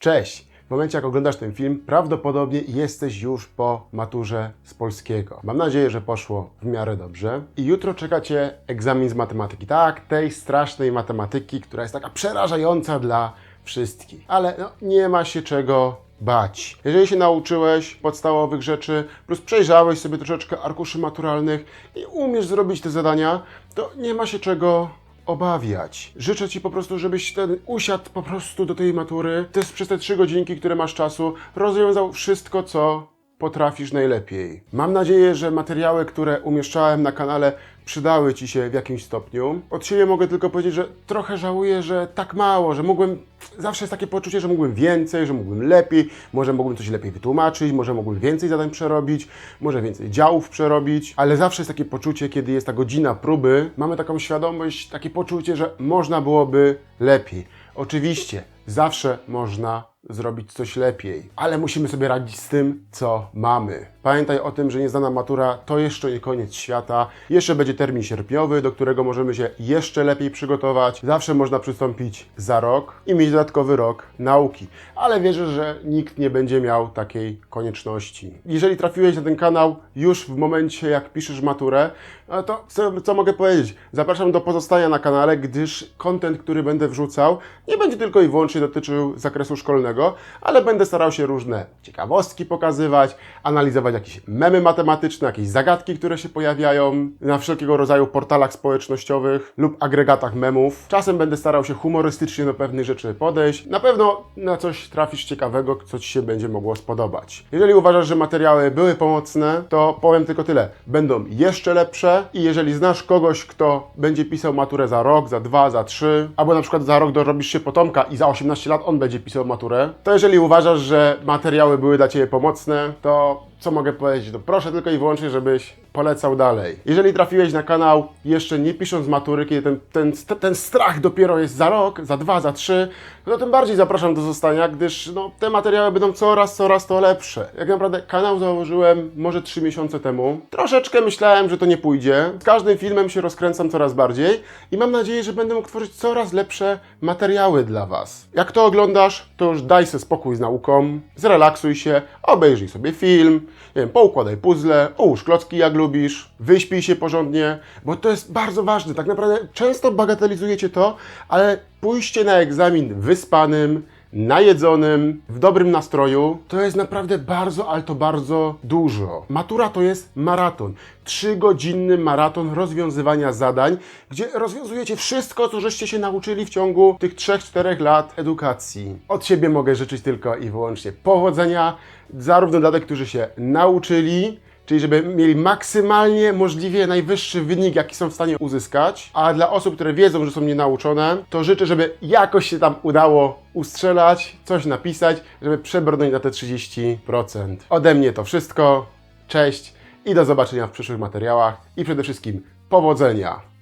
Cześć! W momencie jak oglądasz ten film, prawdopodobnie jesteś już po maturze z polskiego. Mam nadzieję, że poszło w miarę dobrze. I jutro czeka Cię egzamin z matematyki. Tak, tej strasznej matematyki, która jest taka przerażająca dla wszystkich. Ale no, nie ma się czego bać. Jeżeli się nauczyłeś podstawowych rzeczy, plus przejrzałeś sobie troszeczkę arkuszy maturalnych i umiesz zrobić te zadania, to nie ma się czego obawiać. Życzę Ci po prostu, żebyś ten usiadł po prostu do tej matury, też przez te trzy godzinki, które masz czasu, rozwiązał wszystko, co potrafisz najlepiej. Mam nadzieję, że materiały, które umieszczałem na kanale, przydały Ci się w jakimś stopniu. Od siebie mogę tylko powiedzieć, że trochę żałuję, że tak mało, że mógłbym. Zawsze jest takie poczucie, że mógłbym więcej, że mógłbym lepiej, może mógłbym coś lepiej wytłumaczyć, może mógłbym więcej zadań przerobić, może więcej działów przerobić, ale zawsze jest takie poczucie, kiedy jest ta godzina próby, mamy taką świadomość, takie poczucie, że można byłoby lepiej. Oczywiście, zawsze można zrobić coś lepiej, ale musimy sobie radzić z tym, co mamy. Pamiętaj o tym, że niezdana matura to jeszcze nie koniec świata. Jeszcze będzie termin sierpniowy, do którego możemy się jeszcze lepiej przygotować. Zawsze można przystąpić za rok i mieć dodatkowy rok nauki. Ale wierzę, że nikt nie będzie miał takiej konieczności. Jeżeli trafiłeś na ten kanał już w momencie, jak piszesz maturę, no to co, mogę powiedzieć? Zapraszam do pozostania na kanale, gdyż content, który będę wrzucał, nie będzie tylko i wyłącznie dotyczył zakresu szkolnego, ale będę starał się różne ciekawostki pokazywać, analizować jakieś memy matematyczne, jakieś zagadki, które się pojawiają na wszelkiego rodzaju portalach społecznościowych lub agregatach memów. Czasem będę starał się humorystycznie do pewnych rzeczy podejść. Na pewno na coś trafisz ciekawego, co Ci się będzie mogło spodobać. Jeżeli uważasz, że materiały były pomocne, to powiem tylko tyle. Będą jeszcze lepsze i jeżeli znasz kogoś, kto będzie pisał maturę za rok, za dwa, za trzy, albo na przykład za rok dorobisz się potomka i za 18 lat on będzie pisał maturę, to jeżeli uważasz, że materiały były dla Ciebie pomocne, to co mogę powiedzieć? To proszę tylko i wyłącznie, żebyś polecał dalej. Jeżeli trafiłeś na kanał jeszcze nie pisząc matury, kiedy ten, ten, ten strach dopiero jest za rok, za dwa, za trzy, no to tym bardziej zapraszam do zostania, gdyż no, te materiały będą coraz, coraz to lepsze. Jak naprawdę kanał założyłem może trzy miesiące temu. Troszeczkę myślałem, że to nie pójdzie. Z każdym filmem się rozkręcam coraz bardziej i mam nadzieję, że będę mógł tworzyć coraz lepsze materiały dla Was. Jak to oglądasz, to już daj sobie spokój z nauką, zrelaksuj się, obejrzyj sobie film, nie wiem, poukładaj puzzle, ułóż klocki jak lubisz, wyśpij się porządnie, bo to jest bardzo ważne. Tak naprawdę często bagatelizujecie to, ale pójście na egzamin wyspanym, najedzonym, w dobrym nastroju, to jest naprawdę bardzo, ale to bardzo dużo. Matura to jest maraton. Trzygodzinny maraton rozwiązywania zadań, gdzie rozwiązujecie wszystko, co żeście się nauczyli w ciągu tych 3-4 lat edukacji. Od siebie mogę życzyć tylko i wyłącznie powodzenia, zarówno dla tych, którzy się nauczyli, czyli żeby mieli maksymalnie możliwie najwyższy wynik, jaki są w stanie uzyskać, a dla osób, które wiedzą, że są nienauczone, to życzę, żeby jakoś się tam udało ustrzelać, coś napisać, żeby przebrnąć na te 30%. Ode mnie to wszystko, cześć i do zobaczenia w przyszłych materiałach i przede wszystkim powodzenia!